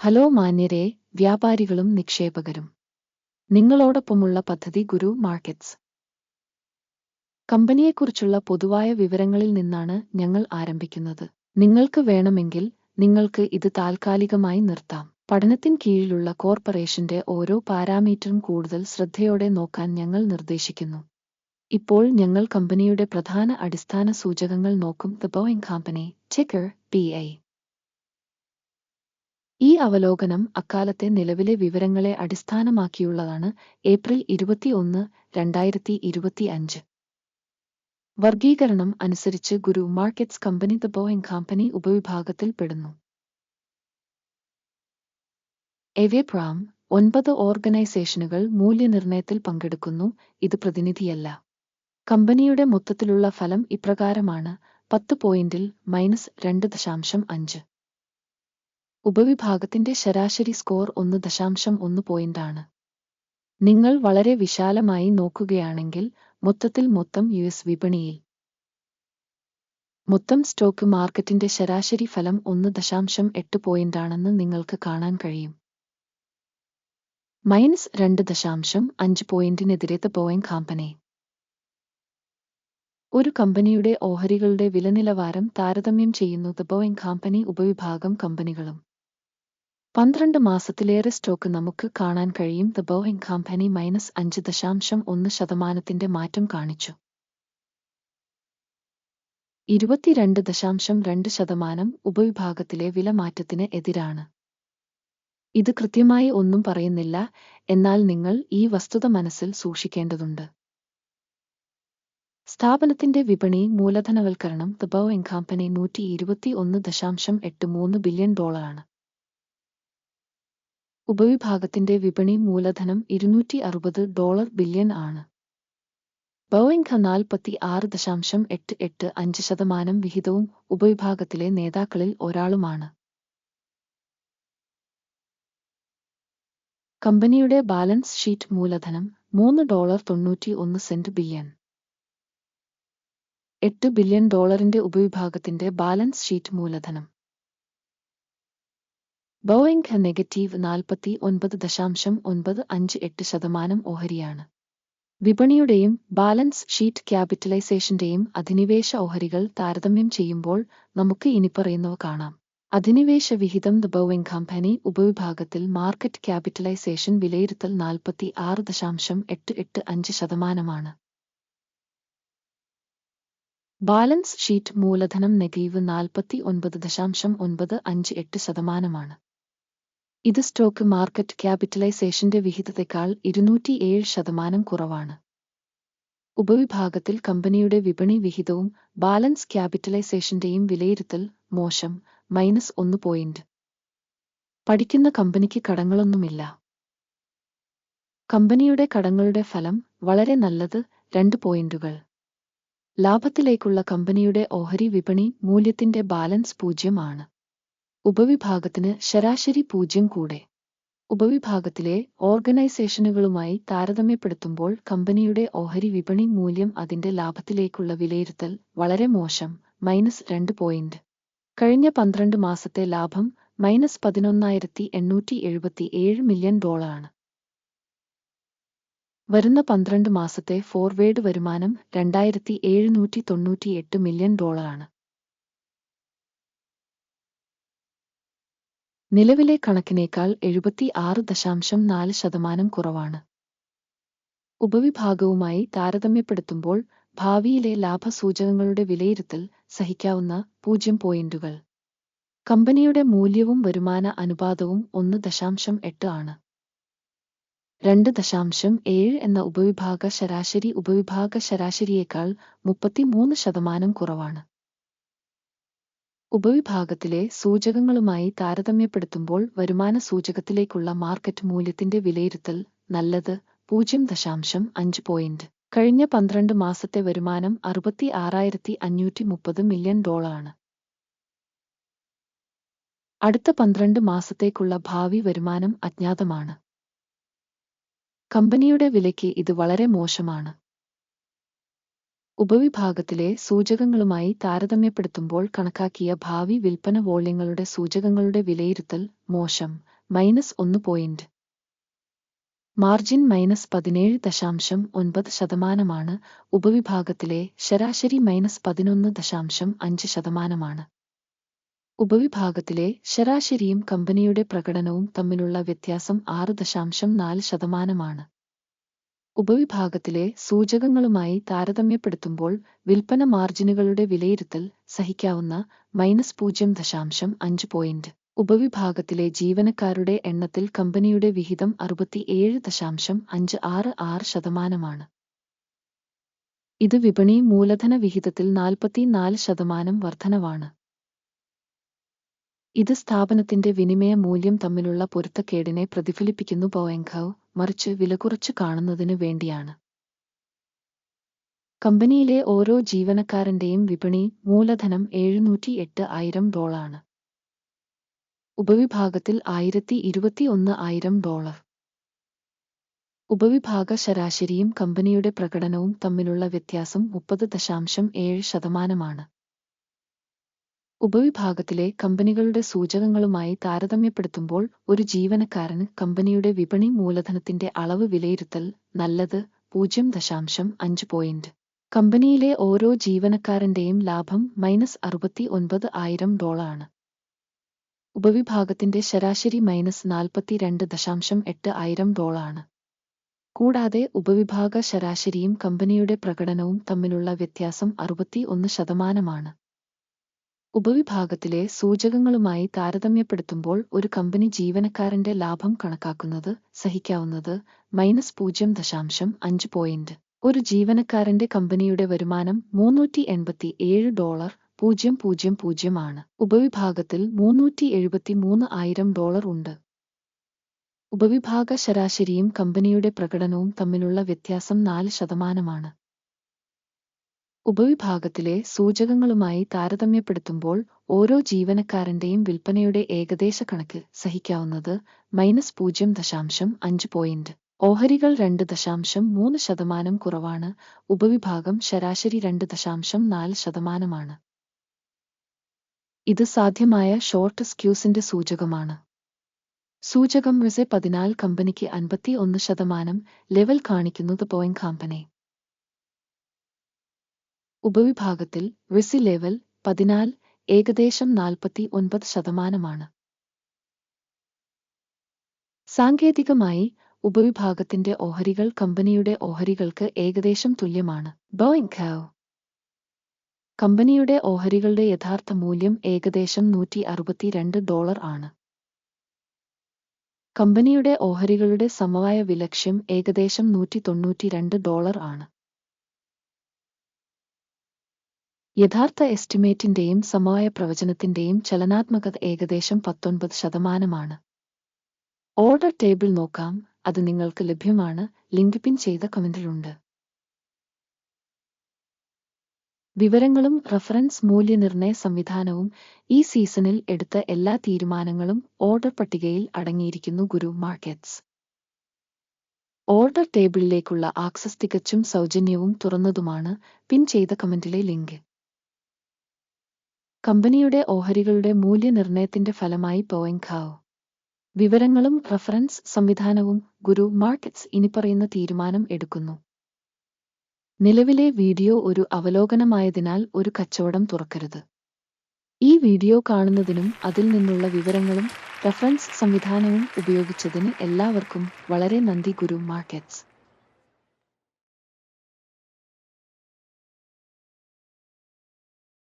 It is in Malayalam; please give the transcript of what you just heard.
ഹലോ മാന്യരെ വ്യാപാരികളും നിക്ഷേപകരും. നിങ്ങളോടൊപ്പമുള്ള പദ്ധതി ഗുരു മാർക്കറ്റ്സ്. കമ്പനിയെക്കുറിച്ചുള്ള പൊതുവായ വിവരങ്ങളിൽ നിന്നാണ് ഞങ്ങൾ ആരംഭിക്കുന്നത്. നിങ്ങൾക്ക് വേണമെങ്കിൽ നിങ്ങൾക്ക് ഇത് താൽക്കാലികമായി നിർത്താം. പഠനത്തിൻ കീഴിലുള്ള കോർപ്പറേഷന്റെ ഓരോ പാരാമീറ്ററും കൂടുതൽ ശ്രദ്ധയോടെ നോക്കാൻ ഞങ്ങൾ നിർദ്ദേശിക്കുന്നു. ഇപ്പോൾ ഞങ്ങൾ കമ്പനിയുടെ പ്രധാന അടിസ്ഥാന സൂചകങ്ങൾ നോക്കും. The Boeing company ticker P I ഈ അവലോകനം അക്കാലത്തെ നിലവിലെ വിവരങ്ങളെ അടിസ്ഥാനമാക്കിയുള്ളതാണ് ഏപ്രിൽ ഇരുപത്തിയൊന്ന് രണ്ടായിരത്തി ഇരുപത്തിയഞ്ച് വർഗീകരണം അനുസരിച്ച് Guru Markets company the Boeing company ഉപവിഭാഗത്തിൽ പെടുന്നു. എവേപ്രാം ഒൻപത് ഓർഗനൈസേഷനുകൾ മൂല്യനിർണയത്തിൽ പങ്കെടുക്കുന്നു ഇത് പ്രതിനിധിയല്ല. കമ്പനിയുടെ മൊത്തത്തിലുള്ള ഫലം ഇപ്രകാരമാണ് പത്ത് പോയിന്റിൽ മൈനസ് രണ്ട് ദശാംശം അഞ്ച്. ഉപവിഭാഗത്തിന്റെ ശരാശരി സ്കോർ ഒന്ന് ദശാംശം ഒന്ന് പോയിന്റാണ് നിങ്ങൾ വളരെ വിശാലമായി നോക്കുകയാണെങ്കിൽ മൊത്തത്തിൽ മൊത്തം യു എസ് വിപണിയിൽ. മൊത്തം സ്റ്റോക്ക് മാർക്കറ്റിന്റെ ശരാശരി ഫലം ഒന്ന് ദശാംശം എട്ട് പോയിന്റാണെന്ന് നിങ്ങൾക്ക് കാണാൻ കഴിയും. മൈനസ് രണ്ട് ദശാംശം അഞ്ച് പോയിന്റിനെതിരെ ദ ബോയിങ് കമ്പനി. ഒരു കമ്പനിയുടെ ഓഹരികളുടെ വിലനിലവാരം താരതമ്യം ചെയ്യുന്നു ദ ബോയിങ് കമ്പനി ഉപവിഭാഗം കമ്പനികളും. പന്ത്രണ്ട് മാസത്തിലേറെ സ്റ്റോക്ക് നമുക്ക് കാണാൻ കഴിയും. ദ ബോയിങ് കമ്പനി മൈനസ് അഞ്ച് ദശാംശം ഒന്ന് ശതമാനത്തിന്റെ മാറ്റം കാണിച്ചു. ഇരുപത്തിരണ്ട് ദശാംശം രണ്ട് ശതമാനം ഉപവിഭാഗത്തിലെ വില മാറ്റത്തിന് എതിരാണ്. ഇത് കൃത്യമായി ഒന്നും പറയുന്നില്ല. എന്നാൽ നിങ്ങൾ ഈ വസ്തുത മനസ്സിൽ സൂക്ഷിക്കേണ്ടതുണ്ട്. സ്ഥാപനത്തിന്റെ വിപണി മൂലധനവൽക്കരണം. ദ ബോയിങ് കമ്പനി നൂറ്റി ഇരുപത്തി ഒന്ന് ദശാംശം എട്ട് മൂന്ന് ബില്യൺ ഡോളറാണ്. ഉപവിഭാഗത്തിന്റെ വിപണി മൂലധനം ഇരുന്നൂറ്റി അറുപത് ഡോളർ ബില്യൺ ആണ്. ബോയിങ് നാൽപ്പത്തി ആറ് ദശാംശം എട്ട് എട്ട് അഞ്ച് ശതമാനം വിഹിതവും ഉപവിഭാഗത്തിലെ നേതാക്കളിൽ ഒരാളുമാണ്. കമ്പനിയുടെ ബാലൻസ് ഷീറ്റ് മൂലധനം മൂന്ന് ഡോളർ തൊണ്ണൂറ്റി ഒന്ന് സെന്റ് ബില്യൺ. എട്ട് ബില്യൺ ഡോളറിന്റെ ഉപവിഭാഗത്തിന്റെ ബാലൻസ് ഷീറ്റ് മൂലധനം ബോയിങ് നെഗറ്റീവ് നാൽപ്പത്തി ഒൻപത് ദശാംശം ഒൻപത് അഞ്ച് എട്ട് ശതമാനം ഓഹരിയാണ്. വിപണിയുടെയും ബാലൻസ് ഷീറ്റ് ക്യാപിറ്റലൈസേഷന്റെയും അധിനിവേശ ഓഹരികൾ താരതമ്യം ചെയ്യുമ്പോൾ നമുക്ക് ഇനിപ്പറയുന്നവ കാണാം. അധിനിവേശ വിഹിതം ദ ബോയിങ് കമ്പനി ഉപവിഭാഗത്തിൽ മാർക്കറ്റ് ക്യാപിറ്റലൈസേഷൻ വിലയിരുത്തൽ നാൽപ്പത്തി ആറ് ദശാംശം എട്ട് എട്ട് അഞ്ച് ശതമാനമാണ്. ബാലൻസ് ഷീറ്റ് മൂലധനം നെഗീവ് നാൽപ്പത്തി ഒൻപത് ദശാംശം ഒൻപത് അഞ്ച് എട്ട് ശതമാനമാണ്. ഇത് സ്റ്റോക്ക് മാർക്കറ്റ് ക്യാപിറ്റലൈസേഷന്റെ വിഹിതത്തെക്കാൾ ഇരുന്നൂറ്റിയേഴ് ശതമാനം കുറവാണ്. ഉപവിഭാഗത്തിൽ കമ്പനിയുടെ വിപണി വിഹിതവും ബാലൻസ് ക്യാപിറ്റലൈസേഷന്റെയും വിലയിരുത്തൽ മോശം മൈനസ് ഒന്ന് പോയിന്റ്. പഠിക്കുന്ന കമ്പനിക്ക് കടങ്ങളൊന്നുമില്ല. കമ്പനിയുടെ കടങ്ങളുടെ ഫലം വളരെ നല്ലത് രണ്ട് പോയിന്റുകൾ. ലാഭത്തിലേക്കുള്ള കമ്പനിയുടെ ഓഹരി വിപണി മൂല്യത്തിന്റെ ബാലൻസ് പൂജ്യം ആണ്. ഉപവിഭാഗത്തിന് ശരാശരി പൂജ്യം കൂടെ. ഉപവിഭാഗത്തിലെ ഓർഗനൈസേഷനുകളുമായി താരതമ്യപ്പെടുത്തുമ്പോൾ കമ്പനിയുടെ ഓഹരി വിപണി മൂല്യം അതിന്റെ ലാഭത്തിലേക്കുള്ള വിലയിരുത്തൽ വളരെ മോശം മൈനസ് രണ്ട് പോയിന്റ്. കഴിഞ്ഞ പന്ത്രണ്ട് മാസത്തെ ലാഭം മൈനസ് പതിനൊന്നായിരത്തി എണ്ണൂറ്റി എഴുപത്തി ഏഴ് മില്യൺ ഡോളറാണ്. വരുന്ന പന്ത്രണ്ട് മാസത്തെ ഫോർവേഡ് വരുമാനം രണ്ടായിരത്തി എഴുന്നൂറ്റി തൊണ്ണൂറ്റിയെട്ട് മില്യൺ ഡോളറാണ്. നിലവിലെ കണക്കിനേക്കാൾ എഴുപത്തി ആറ് ദശാംശം നാല് ശതമാനം കുറവാണ്. ഉപവിഭാഗവുമായി താരതമ്യപ്പെടുത്തുമ്പോൾ ഭാവിയിലെ ലാഭസൂചകങ്ങളുടെ വിലയിരുത്തൽ സഹിക്കാവുന്ന പൂജ്യം പോയിന്റുകൾ. കമ്പനിയുടെ മൂല്യവും വരുമാന അനുപാതവും ഒന്ന് ദശാംശം എട്ട് ആണ്. രണ്ട് ദശാംശം ഏഴ് എന്ന ഉപവിഭാഗ ശരാശരി ഉപവിഭാഗ ശരാശരിയേക്കാൾ മുപ്പത്തിമൂന്ന് ശതമാനം കുറവാണ്. ഉപവിഭാഗത്തിലെ സൂചകങ്ങളുമായി താരതമ്യപ്പെടുത്തുമ്പോൾ വരുമാന സൂചകത്തിലേക്കുള്ള മാർക്കറ്റ് മൂല്യത്തിന്റെ വിലയിരുത്തൽ നല്ലത് പൂജ്യം ദശാംശം അഞ്ച് പോയിന്റ് കഴിഞ്ഞ പന്ത്രണ്ട് മാസത്തെ വരുമാനം അറുപത്തി ആറായിരത്തി അഞ്ഞൂറ്റി മുപ്പത് മില്യൺ ഡോളറാണ് അടുത്ത പന്ത്രണ്ട് മാസത്തേക്കുള്ള ഭാവി വരുമാനം അജ്ഞാതമാണ്. കമ്പനിയുടെ വിലയ്ക്ക് ഇത് വളരെ മോശമാണ്. ഉപവിഭാഗത്തിലെ സൂചകങ്ങളുമായി താരതമ്യപ്പെടുത്തുമ്പോൾ കണക്കാക്കിയ ഭാവി വിൽപ്പന വോള്യങ്ങളുടെ സൂചകങ്ങളുടെ വിലയിരുത്തൽ മോശം. മൈനസ് ഒന്ന് പോയിന്റ്. മാർജിൻ മൈനസ് പതിനേഴ് ദശാംശം ഒൻപത് ശതമാനമാണ്. ഉപവിഭാഗത്തിലെ ശരാശരി മൈനസ് പതിനൊന്ന് ദശാംശം അഞ്ച് ശതമാനമാണ്. ഉപവിഭാഗത്തിലെ ശരാശരിയും കമ്പനിയുടെ പ്രകടനവും തമ്മിലുള്ള വ്യത്യാസം ആറ് ദശാംശം നാല് ശതമാനമാണ്. ഉപവിഭാഗത്തിലെ സൂചകങ്ങളുമായി താരതമ്യപ്പെടുത്തുമ്പോൾ വിൽപ്പന മാർജിനുകളുടെ വിലയിരുത്തൽ സഹിക്കാവുന്ന മൈനസ് പൂജ്യം ദശാംശം അഞ്ച് പോയിന്റ് ഉപവിഭാഗത്തിലെ ജീവനക്കാരുടെ എണ്ണത്തിൽ കമ്പനിയുടെ വിഹിതം അറുപത്തിയേഴ് ദശാംശം അഞ്ച് ആറ് ആറ് ശതമാനമാണ്. ഇത് വിപണി മൂലധന വിഹിതത്തിൽ നാൽപ്പത്തിനാല് ശതമാനം വർധനവാണ്. ഇത് സ്ഥാപനത്തിന്റെ വിനിമയ മൂല്യം തമ്മിലുള്ള പൊരുത്തക്കേടിനെ പ്രതിഫലിപ്പിക്കുന്നു ബോയങ്കവ് മറിച്ച് വില കുറച്ചു കാണുന്നതിനു വേണ്ടിയാണ്. കമ്പനിയിലെ ഓരോ ജീവനക്കാരന്റെയും വിപണി മൂലധനം എഴുന്നൂറ്റി എട്ട് ആയിരം ഡോളാണ് ഉപവിഭാഗത്തിൽ ആയിരത്തി ഇരുപത്തി ഒന്ന് ആയിരം ഡോളർ. ഉപവിഭാഗ ശരാശരിയും കമ്പനിയുടെ പ്രകടനവും തമ്മിലുള്ള വ്യത്യാസം മുപ്പത് ദശാംശം ഏഴ് ശതമാനമാണ്. ഉപവിഭാഗത്തിലെ കമ്പനികളുടെ സൂചകങ്ങളുമായി താരതമ്യപ്പെടുത്തുമ്പോൾ ഒരു ജീവനക്കാരന് കമ്പനിയുടെ വിപണി മൂലധനത്തിന്റെ അളവ് വിലയിരുത്തൽ നല്ലത് പൂജ്യം ദശാംശം അഞ്ച് പോയിന്റ് കമ്പനിയിലെ ഓരോ ജീവനക്കാരന്റെയും ലാഭം മൈനസ് അറുപത്തി ഒൻപത് ആയിരം ഡോളാണ് ഉപവിഭാഗത്തിന്റെ ശരാശരി മൈനസ് നാൽപ്പത്തിരണ്ട് ദശാംശം എട്ട് ആയിരം ഡോളാണ് കൂടാതെ ഉപവിഭാഗ ശരാശരിയും കമ്പനിയുടെ പ്രകടനവും തമ്മിലുള്ള വ്യത്യാസം അറുപത്തി ഒന്ന് ശതമാനമാണ്. ഉപവിഭാഗത്തിലെ സൂചകങ്ങളുമായി താരതമ്യപ്പെടുത്തുമ്പോൾ ഒരു കമ്പനി ജീവനക്കാരന്റെ ലാഭം കണക്കാക്കുന്നത് സഹിക്കാവുന്നത് മൈനസ് പൂജ്യം ദശാംശം അഞ്ച് പോയിന്റ് ഒരു ജീവനക്കാരന്റെ കമ്പനിയുടെ വരുമാനം മൂന്നൂറ്റി എൺപത്തി ഏഴ് ഡോളർ പൂജ്യം പൂജ്യം പൂജ്യം ആണ്. ഉപവിഭാഗത്തിൽ മൂന്നൂറ്റി എഴുപത്തി മൂന്ന് ആയിരം ഡോളർ ഉണ്ട്. ഉപവിഭാഗ ശരാശരിയും കമ്പനിയുടെ പ്രകടനവും തമ്മിലുള്ള വ്യത്യാസം നാല് ശതമാനമാണ്. ഉപവിഭാഗത്തിലെ സൂചകങ്ങളുമായി താരതമ്യപ്പെടുത്തുമ്പോൾ ഓരോ ജീവനക്കാരന്റെയും വിൽപ്പനയുടെ ഏകദേശ കണക്ക് സഹിക്കാവുന്നത് മൈനസ് പൂജ്യം ദശാംശം അഞ്ച് പോയിന്റ്. ഓഹരികൾ രണ്ട് ദശാംശം മൂന്ന് ശതമാനം കുറവാണ്. ഉപവിഭാഗം ശരാശരി രണ്ട് ദശാംശം നാല് ശതമാനമാണ്. ഇത് സാധ്യമായ ഷോർട്ട് സ്ക്യൂസിന്റെ സൂചകമാണ്. സൂചകം റിസെ പതിനാല് കമ്പനിക്ക് അൻപത്തി ഒന്ന് ശതമാനം ലെവൽ കാണിക്കുന്നത് പോയിന്റ് കമ്പനി. ഉപവിഭാഗത്തിൽ റിസി ലെവൽ പതിനാൽ ഏകദേശം നാൽപ്പത്തി ഒൻപത് ശതമാനമാണ്. സാങ്കേതികമായി ഉപവിഭാഗത്തിന്റെ ഓഹരികൾ കമ്പനിയുടെ ഓഹരികൾക്ക് ഏകദേശം തുല്യമാണ്. ബോയിങ് ഖാവ് കമ്പനിയുടെ ഓഹരികളുടെ യഥാർത്ഥ മൂല്യം ഏകദേശം നൂറ്റി അറുപത്തിരണ്ട് ഡോളർ ആണ്. കമ്പനിയുടെ ഓഹരികളുടെ സമവായ വിലക്ഷ്യം ഏകദേശം നൂറ്റി തൊണ്ണൂറ്റിരണ്ട് ഡോളർ ആണ്. യഥാർത്ഥ എസ്റ്റിമേറ്റിന്റെയും സമവായ പ്രവചനത്തിന്റെയും ചലനാത്മകത ഏകദേശം പത്തൊൻപത് ശതമാനമാണ്. ഓർഡർ ടേബിൾ നോക്കാം. അത് നിങ്ങൾക്ക് ലഭ്യമാണ്. ലിങ്ക് പിൻ ചെയ്ത കമന്റിലുണ്ട്. വിവരങ്ങളും റഫറൻസ് മൂല്യനിർണയ സംവിധാനവും ഈ സീസണിൽ എടുത്ത എല്ലാ തീരുമാനങ്ങളും ഓർഡർ പട്ടികയിൽ അടങ്ങിയിരിക്കുന്നു ഗുരു മാർക്കറ്റ്സ്. ഓർഡർ ടേബിളിലേക്കുള്ള ആക്സസ് തികച്ചും സൗജന്യവും തുറന്നതുമാണ്. പിൻ ചെയ്ത കമന്റിലെ ലിങ്ക്. കമ്പനിയുടെ ഓഹരികളുടെ മൂല്യനിർണയത്തിന്റെ ഫലമായി പോയിങ് ഖാവ്. വിവരങ്ങളും റഫറൻസ് സംവിധാനവും ഗുരു മാർക്കറ്റ്സ് ഇനിപ്പറയുന്ന തീരുമാനം എടുക്കുന്നു. നിലവിലെ വീഡിയോ ഒരു അവലോകനമായതിനാൽ ഒരു കച്ചവടം തുറക്കരുത്. ഈ വീഡിയോ കാണുന്നതിനും അതിൽ നിന്നുള്ള വിവരങ്ങളും റഫറൻസ് സംവിധാനവും ഉപയോഗിച്ചതിന് എല്ലാവർക്കും വളരെ നന്ദി ഗുരു മാർക്കറ്റ്സ്